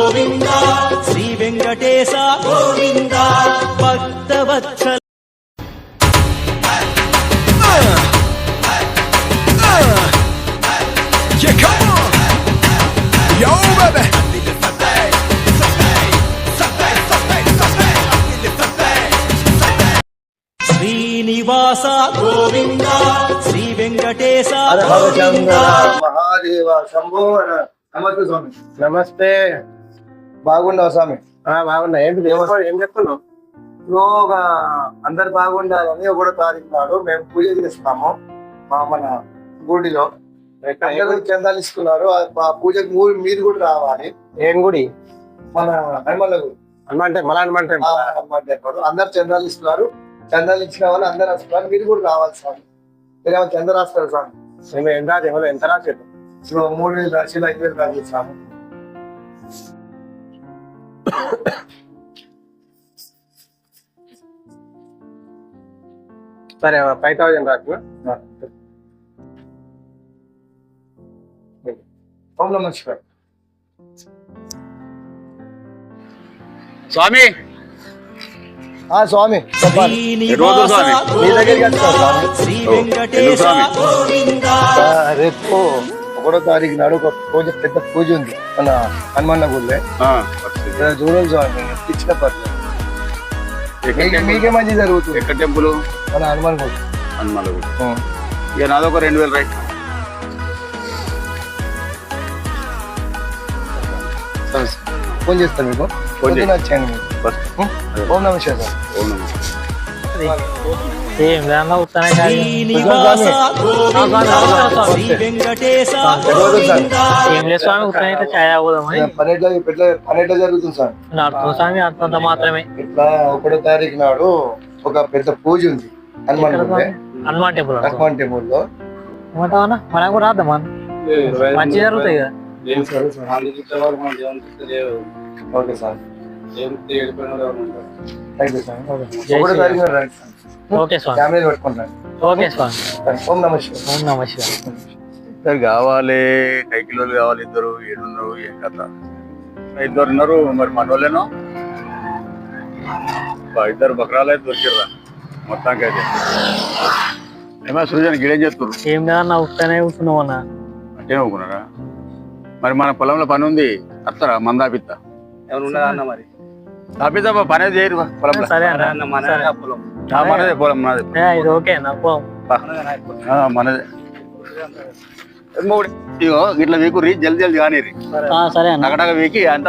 Srinivasa Govinda Shri Venkatesha Govinda Bhaktavatsala Yeah, come on! Yo, baby! Srinivasa Govinda Shri Venkatesha హరహరచంద్ర Mahadeva Shambho హర. నమస్తే స్వామి నమస్తే బాగున్నావు స్వామి. బాగున్నా ఏంటి ఏం చెప్తున్నావు ఒక అందరు బాగుండాలని ఒకటో తారీఖు మేము పూజ చేస్తాము మా మన గుడిలో? చందాలు ఇస్తున్నారు. పూజకు మీరు కూడా రావాలి. ఏం గుడి? మన హనుమల గుడి. హనుమంటే మల హనుమంటే అందరు చందాలు ఇస్తున్నారు. చందాలు ఇచ్చిన వాళ్ళు అందరు వస్తున్నారు. మీరు కూడా రావాలి స్వామి. మీరేమో చంద రాస్తారు స్వామి? మేము ఎంత ఎవరు ఎంత రాసేది? ఇప్పుడు మూడు వేలు రాసి ఐదు వేలు రాసి స్వామి సరే ఫైవ్ థౌసండ్ రాసిన ఓం నమ స్వామి. ఆ స్వామి దగ్గరికి. శ్రీ ఓ, వెంకటేశ ఎందుకు స్వామి? గోవింద ఆ, రేపు. ఒకటో తారీఖు నాడు ఒక పూజ పెద్ద పూజ ఉంది మన హనుమన్న గుళ్ళే చూడాలి స్వామి ఇచ్చిన పర్లేదు. మీకే మంచి జరుగుతుంది. ఎక్కడ టెంపుల్? మన హనుమాన్ గుడి. హనుమాల గుడి. ఇక నాదొక రెండు వేలు రైట్. ఫోన్ చేస్తాను మీకు. ఫోన్ చేయి. పొద్దున వచ్చాను మీకు బస్. ఉం? ఓం నమ శివాయ. సార్ ఓం నమః. ఏం సార్ గోవింద ఏం లేదు స్వామి ఛాయ్ జరుగుతుంది సార్. నడుతుంది స్వామి అంతంత మాత్రమే. ఇట్లా ఒకటో తారీఖు నాడు ఒక పెద్ద పూజ ఉంది. హనుమాన్? హనుమాన్ టెంపుల్. హనుమాన్ టెంపుల్లో. ఏమంటావన్నా మనం కూడా రాద్దాం మనం మంచి జరుగుతాయి కదా. Okay sir. ఓకే స్వామి. ఓకే స్వామి. ఓం నమ ఓం నమ ఇద్దరు కావాలి కై కిలోలు కావాలి ఇద్దరు ఏడున్నారు ఏం కథ? ఇద్దరు ఉన్నారు మరి మనోళ్ళేనో? ఇద్దరు బకరాలే దొరికిర్రా. మొత్తానికి అయితే. ఏమో సృజన్ గిడేం చేస్తున్నారు ఏం లేదన్నా ఉత్తనే అన్న. అంటే అనుకున్నారా మరి మన పొలంలో పని ఉంది అత్తరా మందాపిత్త? తాపిద్దా పని చేయరు సరే అన్న మనదే పొలం. మనదే ఏ, ఇది ఓకే నా పో. ఆ, మనదే. ఇగో ఇట్లా వీకురి జల్ది జల్ది కానీ ఆ, సరే అన్న. టగటగ వీకి అంత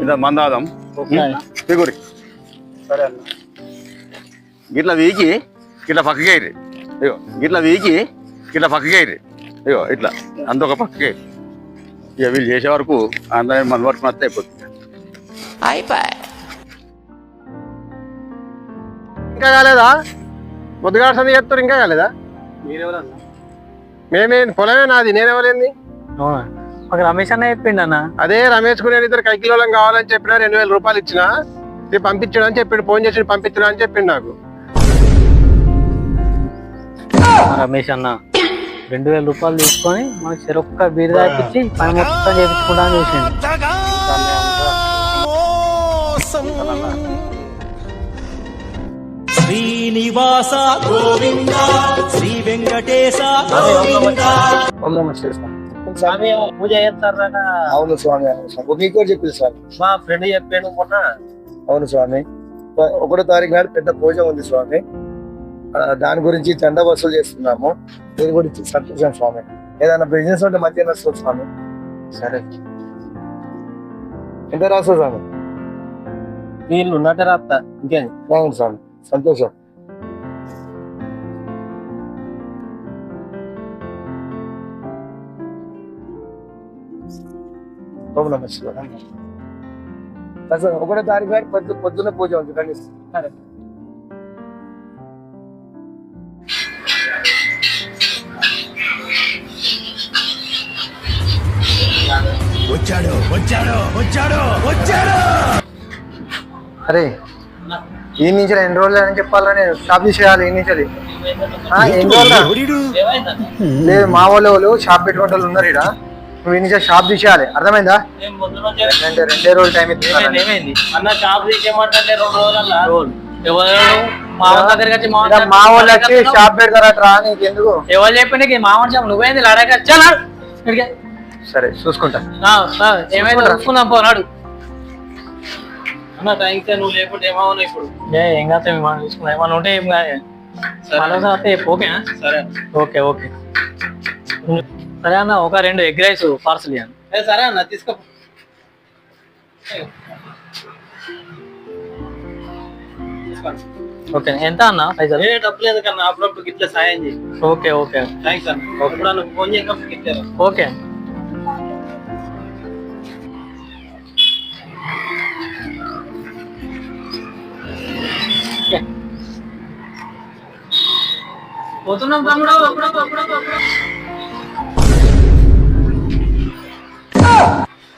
ఇంత మందాదం. సరే. వీకురి గిట్ల వీకి ఇట్లా పక్కకేరి ఇగో గిట్ల వీకి ఇట్లా పక్కకేరి ఇగో ఇట్లా. అంత ఒక పక్కకే ఇక వీళ్ళు చేసే వరకు అందరం మన వరకు నత్త అయిపోతుంది ఇంకా కాలేదా? ముద్దుగాడ సంది చెప్తారు ఇంకా కాలేదా? మేమే పొలమే నాది నేనెవలేంది? ఒక రమేష్ అన్న చెప్పిండు అన్న అదే రమేష్ కునే ఇద్దరు కైకిలోలం కావాలని చెప్పినా రెండు వేల రూపాయలు ఇచ్చిన పంపించడం అని చెప్పిండు ఫోన్ చేసి పంపించడం అని చెప్పిండు నాకు. రమేష్ అన్న రెండు వేల రూపాయలు తీసుకొని మనకి చెరొక్క బీరు తాపించి పని మొత్తం చేపించుకుంటా అని చూసిండు. శ్రీనివాస గోవింద శ్రీ వెంకటేశ గోవింద. స్వామి. పూజ చేస్తారా అవును స్వామి అవును స్వామి. మీకు కూడా చెప్పింది స్వామి. మా ఫ్రెండ్ చెప్పాడు మొన్న. అవును స్వామి. ఒకటో తారీఖు నాడు పెద్ద పూజ ఉంది స్వామి. దాని గురించి చందా వసూలు చేస్తున్నాము. దీని గురించి సంతోషం స్వామి. ఏదైనా బిజినెస్ ఉంటే మంచిగా వస్తుంది స్వామి. సరే. ఎంత రాస్తుంది స్వామి? వీళ్ళు ఉన్నట్టే రాస్తా. ఇంకేం? అవును స్వామి. సంతోషం. ఓం నమ శివాయ. ఒకటో తారీఖు నాడు పొద్దు పొద్దున్న పూజ ఉంది సరే. వచ్చాడు వచ్చాడు వచ్చాడు వచ్చాడు! అరే ఈ నుంచి ఎన్ని రోజులు అని చెప్పాలా నేను షాప్ తీసేయాలి ఈ నుంచి ఎన్ని రోజులు? లేదు మా వాళ్ళు వాళ్ళు షాప్ పెట్టుకుంటే వాళ్ళు ఉన్నారు ఇక్కడ నువ్వు ఇనిషియల్ షాప్ తీసేయాలి. అర్థమైందా? నుంచే అంటే రెండే రోజులు టైం ఏమైంది ఇస్తున్నాను ఏమైంది? అన్న షాప్ తీసేయమంటే రెండు రోజులల్లా? ఎవరు? మా వాళ్ళ దగ్గరికి వచ్చి వాళ్ళ వాళ్ళు షాప్ పెడతారట రా నీకు ఎందుకు ఎవరు చెప్పి మా చెప్పు నువ్వేంది? లడాక. సరే చూసుకుంటా. ఆ, ఆ, ఏమైంది చూసుకుందాం పోనాడు అన్న థ్యాంక్స్ నువ్వు లేకుంటే ఏమవును ఇప్పుడు. ఏ ఏం కాదు మనం ఉంటే ఏం కాదు. ఓకే సరే. Okay okay. సరే అన్న ఒక రెండు ఎగ్ రైస్ పార్సల్ ఇవ్వండి సరే అన్న తీసుకో. ఓకే ఎంత అన్న పైసలు ఏ డబ్బులు ఎందుకన్నా? అప్పుడప్పుడు గిట్ల సాయం చేయి. Okay okay. థ్యాంక్స్ అన్న. ఫోన్ చేయకపోతే ఓకే. పోతున్నాం తమ్ముడు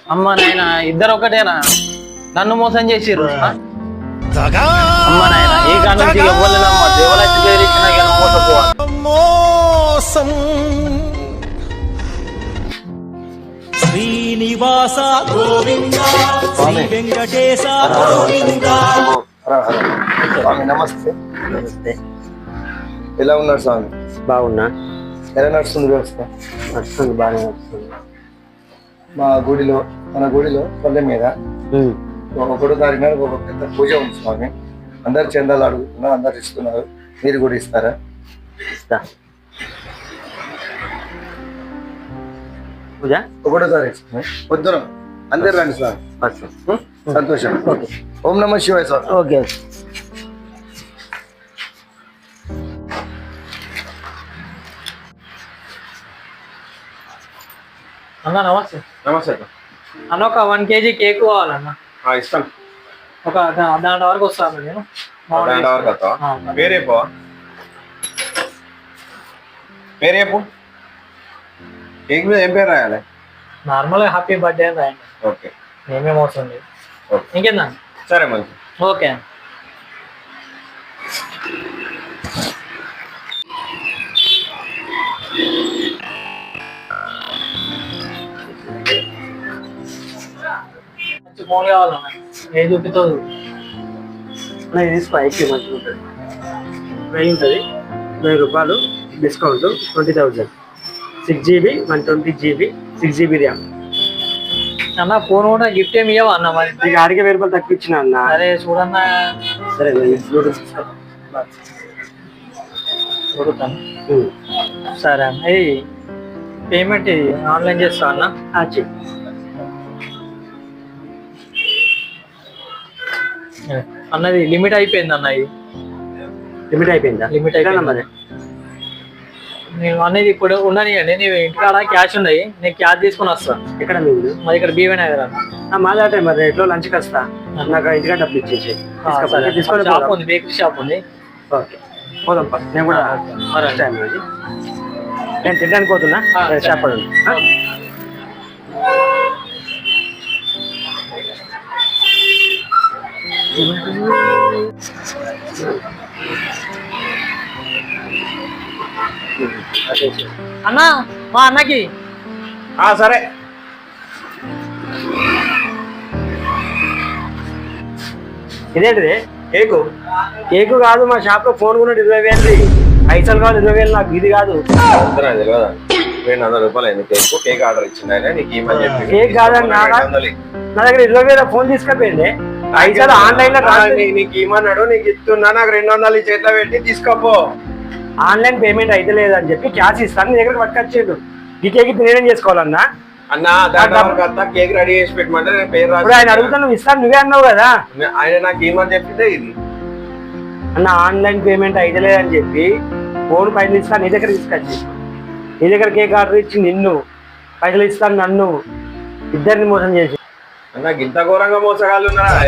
అమ్మ నాయన ఇద్దరు ఒకటేనా? నన్ను మోసం చేసిర్రు? అమ్మ నాయన ఈ కాలం నుంచి మోసం. శ్రీనివాస గోవింద శ్రీ వెంకటేశ గోవింద. స్వామి నమస్తే. నమస్తే. ఎలా ఉన్నారు స్వామి? బాగున్నా. ఎలా నడుస్తుంది వ్యవస్థ? నడుస్తుంది బాగానే నడుస్తుంది. మా గుడిలో మన గుడిలో పల్లె మీద. ఒకటో తారీఖు నాడు ఒక పెద్ద పూజ ఉంది స్వామి. అందరు చందాలు అడుగుతున్నారు అందరు ఇస్తున్నారు. మీరు కూడా ఇస్తారా? ఇస్తా. పూజ ఒకటో తారీఖు పొద్దున. అందరు రండి ఉం? సంతోషం. ఓం నమ శివాయ స్వామి ఓకే. అన్న నమస్తే. నమస్తే అన్న ఒక వన్ కేజీ కేక్ కావాలన్న. ఇస్తాను ఒక దా- దాంట్లో వరకు వస్తాను నేను. దాంట్లో వరకు వస్తావా? ఆ, పేరే పో పేరు చెప్పు. కేక్ మీద ఏం పేరు రాయాలి? నార్మల్గా హ్యాపీ బర్త్డే అని రాయండి ఓకే. ఏమేమి అవసరం లేదు. ఓకే. ఇంకేందా సరే మంచి ఓకే. ఫోన్ కావాలన్నా ఏం చూపిస్తుంది నాకు తీసుకో ఐక్యూ మంచిగా ఉంటుంది. వెయ్యి ఉంటుంది. వెయ్యి రూపాయలు discount twenty thousand. Six GB one twenty GB. Six GB RAM అన్న ఫోన్ కూడా గిఫ్ట్ ఏమి ఇవ్వవా అన్న మరి? నీకు ఆడికి వెయ్యి రూపాయలు తక్కువ ఇచ్చిన అన్న. అరే చూడన్నా. సరే చూడుతాను. సరే అన్న ఇది పేమెంట్ ఆన్లైన్ చేస్తా అన్న. అన్నది లిమిట్ అయిపోయింది అన్న ఇది. లిమిట్ అయిపోయిందా? లిమిట్ అయిపోయింది. మరి? నేను అనేది ఇప్పుడు ఉండనియండి నేను ఇంటికాడ క్యాష్ ఉన్నాయి నేను క్యాష్ తీసుకొని వస్తా. ఎక్కడ మీరు మరి ఇక్కడ బీవే నగర్. మాదాటే మరి. ఎట్లో లంచ్కి వస్తా. నాకు ఇంటికా డబ్బులు ఇచ్చేసి. తీసుకొని షాప్. ఉంది బేకరీ షాప్ ఉంది. ఓకే. పోదాం పా. నేను కూడా. టైం నేను తినడానికి పోతున్నా. షాప్ పడండి అన్న మా అన్నకి. ఆ, సరే. ఇదేంటిది? కేకు? కేకు కాదు మా షాప్లో ఫోన్ కూడా ఇరవై వేలు పైసలు కావాలి ఇరవై వేలు నాకు ఇది కాదు. తెలియదా? రెండు వందల రూపాయలు అయింది కేక్. కేక్ ఆర్డర్ ఇచ్చింది ఆయన నీకు ఇమ్మని చెప్పి కేక్ కాదని నా దగ్గర ఇరవై వేల ఫోన్ తీసుకపోయింది. పైసలు ఆన్లైన్లో నీకు ఇమ్మన్నాడు నీకు ఇస్తున్నా నాకు రెండు వందలు చేతిలో పెట్టి తీసుకోపో. ఆన్లైన్ పేమెంట్ అయితే లేదని చెప్పి క్యాష్ ఇస్తాను నీ దగ్గర పట్టుకొచ్చేడు. ఈ కేక్ నేనేం చేసుకోవాలన్నా? అన్న కేక్ రెడీ చేసి పెట్టమంటే నేను పేరు ఇప్పుడు ఆయన అడుగుతా నువ్వు ఇస్తాను నువ్వే అన్నావు కదా. ఆయన నాకు చెప్పిందే ఇది? అన్న ఆన్లైన్ పేమెంట్ అయితే లేదని చెప్పి ఫోన్ పైసలు ఇస్తాను నీ దగ్గర తీసుకొచ్చి. నీ దగ్గర కేక్ ఆర్డర్ ఇచ్చి నిన్ను పైసలు ఇస్తాను నన్ను ఇద్దరిని మోసం చేసి. నాకు ఇంత ఘోరంగా మోసగాళ్ళు ఉన్నారా?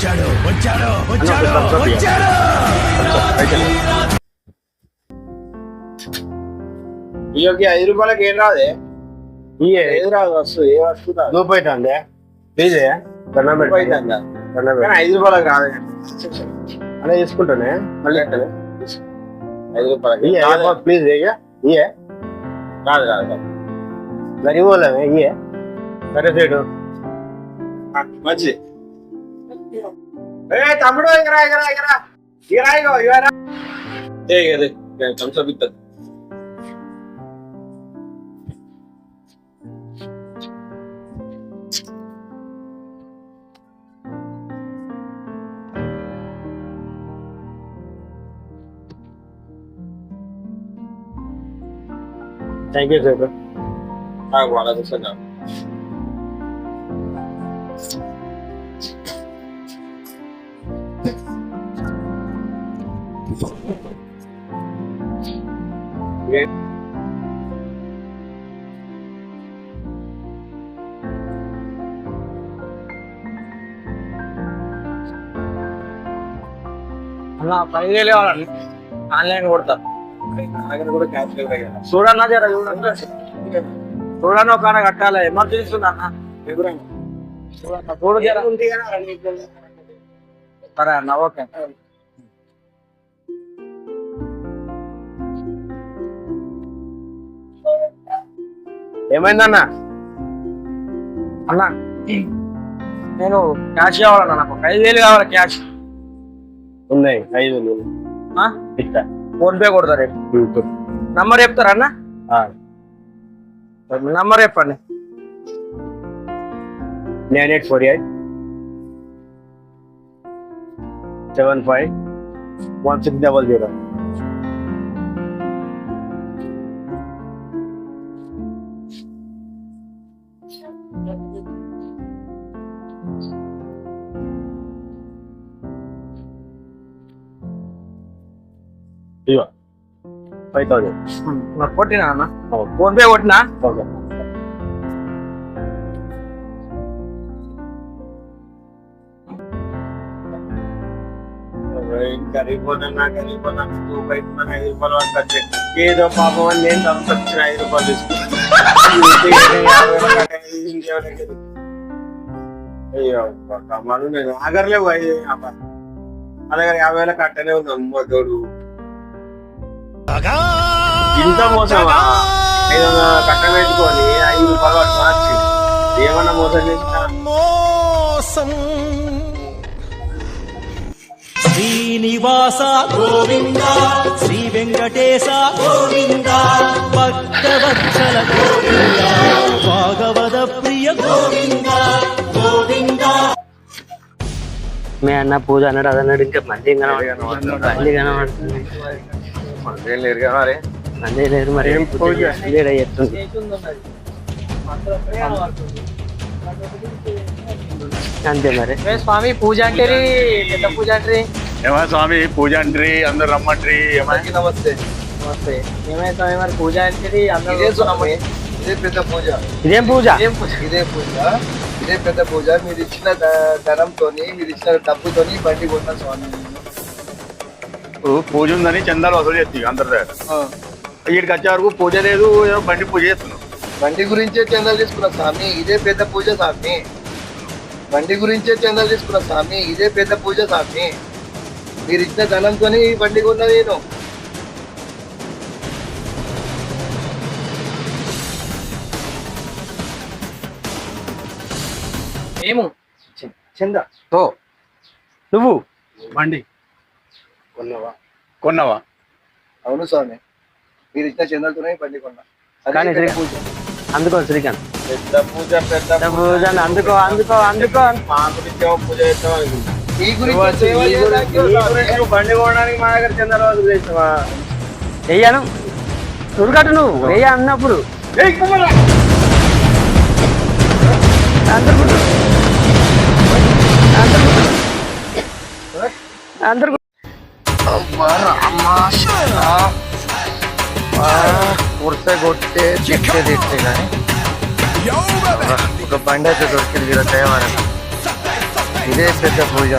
వచ్చాడు వచ్చాడు వచ్చాడు వచ్చాడు! ఇయ్యోకి ఐదు రూపాయలకి ఏం రాదే. ఏది రాదు వస్తుంది ఏ వస్తుంది నువ్వు పోయితాందే ప్లీజే దండం పెట్టు. పోయిందా కానీ ఐదు రూపాయలకు రాదు. అలా తీసుకుంటానే మళ్ళీ. ఐదు రూపాయలకి. ప్లీజ్ ఇయ్య ఇయ్యే కాదు కాదు కాదు గరీబ్ వాళ్ళమే ఇయ్యే సరే సైడు. మంచి ఏ తమ్ముడు ఎగరా ఎగరా ఎగరా ఎగరా ఇగో ఇగరా ఏ అదే థమ్స్అప్ ఇస్తుంది థ్యాంక్ యూ సార్ వాళ్ళ చూస్తున్నా అన్న పదివేలు కావాలండి ఆన్లైన్ కొడతా. చూడన్నా జర చూడన్నా. చూడన్నా ఒక కట్టాలి? ఎమర్జెన్సీ ఉంది? అన్న చూడు జర. సరే అన్న ఓకే. ఏమైందన్నా? అన్నా నేను క్యాష్ కావాలన్నా నాకు ఒక ఐదు వేలు కావాలి క్యాష్ ఉన్నాయి. ఐదు? ఇస్తా. ఫోన్ పే కొడతా రేపు. నంబర్ చెప్తారా అన్న? నంబర్ చెప్పండి. Nine eight four eight seven five one six double zero ఇదిగో ఫైవ్ థౌసండ్ నాకు కొట్టినా అన్న ఫోన్ పే కొట్టినా ఓకే గరీబోనన్నా గరీబోనన్నా నువ్వు బయట మన ఐదు రూపాయలు వరకు వచ్చాయి ఏదో పాపం అని నేను తప్పొచ్చిన ఐదు రూపాయలు తీసుకున్నాను అయ్యో కమ్మాను నేను ఆగర్లేవు అయ్యి మా దగ్గర యాభై వేల కట్టనే ఉంది అమ్మ తోడు ఇంత మోసమా కట్ట పెట్టుకొని ఐదు రూపాయలు వచ్చింది ఏమన్నా మోసం చేసినా మోసం శ్రీనివాస గోవింద శ్రీ వెంకటేశ గోవింద భక్తవత్సల గోవింద భాగవత ప్రియ గోవింద గోవింద మీ అన్న పూజ అన్నాడు అది అన్నాడు ఇంకా మళ్ళీ కనబడుతుంది మళ్ళీ కనబడుతుంది ఏం లేరు కదా మరి మళ్ళీ లేదు మరి ఏం పూజ? లేడ చేస్తుంది అంతే మరి స్వామి పూజ అంటే పెద్ద పూజ అంటే ఏమా స్వామి పూజ అంట్రీ అందరు రమ్మంట్రీ ఏమా నమస్తే నమస్తే ఏమైతే మరి పూజ అంటే అందరూ ఇదే స్వామి ఇదే పెద్ద పూజ ఇదేం పూజ ఇదే పూజ ఇదే పెద్ద పూజ. మీరు ఇచ్చిన ధనంతోని మీరు ఇచ్చిన డబ్బుతోని బండి కొన్న స్వామి. పూజ ఉందని చందాలు వసూలు చేస్తాయి అందరి దగ్గర. వచ్చే వరకు పూజ లేదు బండి పూజ చేస్తున్నాం. బండి గురించే చందాలు తీసుకున్న స్వామి ఇదే పెద్ద పూజ స్వామి. బండి గురించే చందాలు తీసుకున్న స్వామి ఇదే పెద్ద పూజ స్వామి. మీరు ఇచ్చిన ధనంతోని ఈ బండి కొన్న నేను. ఏము? చంద. ఓ నువ్వు? బండి. కొన్నావా? కొన్నావా? అవును స్వామి. మీరు ఇచ్చిన చందాలతోనే బండి కొన్నా. కానీ పూజ. అందుకో శ్రీకాంత్. పెద్ద పూజ పెద్ద పూజ. అందుకో అందుకో అందుకో. మా గురించి పూజ చేస్తాం ఈ గురించి బండి కొనడానికి మా దగ్గర చేస్తావా? వెయ్యాను నువ్వు. వెయ్య అన్నప్పుడు. అందరు అందరు. కొడితే కొట్టే తిట్టే తిట్టే కానీ ఒక బండి అయితే దొరికింది దయవరం ఇదే పెద్ద పూజ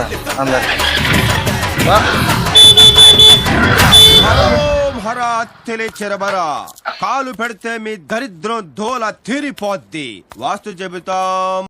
తెలిచెరబరా కాలు పెడితే మీ దరిద్రం దోల తీరిపోద్ది. వాస్తు చెబుతాం.